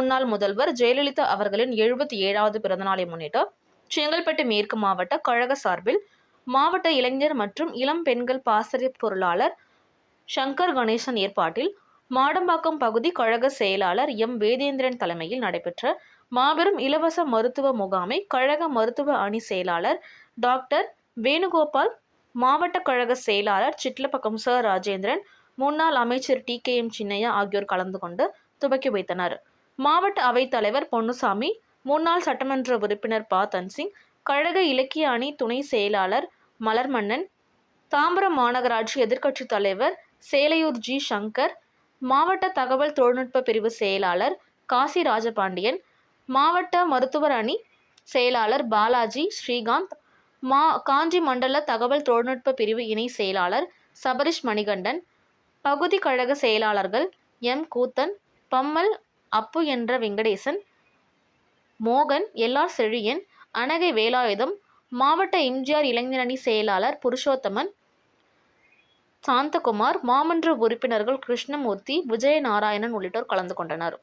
முதல்வர் ஜெயலலிதா அவர்களின் எழுபத்தி ஏழாவது பிறந்தநாளை முன்னிட்டு செங்கல்பட்டு மேற்கு மாவட்ட கழக சார்பில் மாவட்ட இளைஞர் மற்றும் இளம் பெண்கள் பாசறை பொருளாளர் சங்கர் கணேசன் ஏற்பாட்டில் மாடம்பாக்கம் பகுதி கழக செயலாளர் எம் வேதேந்திரன் தலைமையில் நடைபெற்ற மாபெரும் இலவச மருத்துவ முகாமை கழக மருத்துவ அணி செயலாளர் டாக்டர் வேணுகோபால் மாவட்ட கழக செயலாளர் சிட்லப்பக்கம் ச ராஜேந்திரன் முன்னாள் அமைச்சர் டி கே எம் சின்னையா ஆகியோர் கலந்து கொண்டு துவக்கி வைத்தனர். மாவட்ட அவைத்தலைவர் பொன்னுசாமி முன்னாள் சட்டமன்ற உறுப்பினர் ப. தன்சிங் கழக இலக்கிய அணி துணை செயலாளர் மலர்மன்னன் தாம்பரம் மாநகராட்சி எதிர்க்கட்சித் தலைவர் சேலையூர் ஜி. சங்கர் மாவட்ட தகவல் தொழில்நுட்ப பிரிவு செயலாளர் காசி ராஜபாண்டியன் மாவட்ட மருத்துவர் அணி செயலாளர் பாலாஜி ஸ்ரீகாந்த் மா காஞ்சி மண்டல தகவல் தொழில்நுட்ப பிரிவு இணை செயலாளர் சபரிஷ் மணிகண்டன் பகுதி கழக செயலாளர்கள் எம். கூத்தன் பம்மல் அப்பு என்ற வெங்கடேசன் மோகன் எல்ஆர் செழியன் அனகை வேலாயுதம் மாவட்ட எம்ஜிஆர் இளைஞரணி செயலாளர் புருஷோத்தமன் சாந்தகுமார் மாமன்ற உறுப்பினர்கள் கிருஷ்ணமூர்த்தி விஜயநாராயணன் உள்ளிட்டோர் கலந்து கொண்டனர்.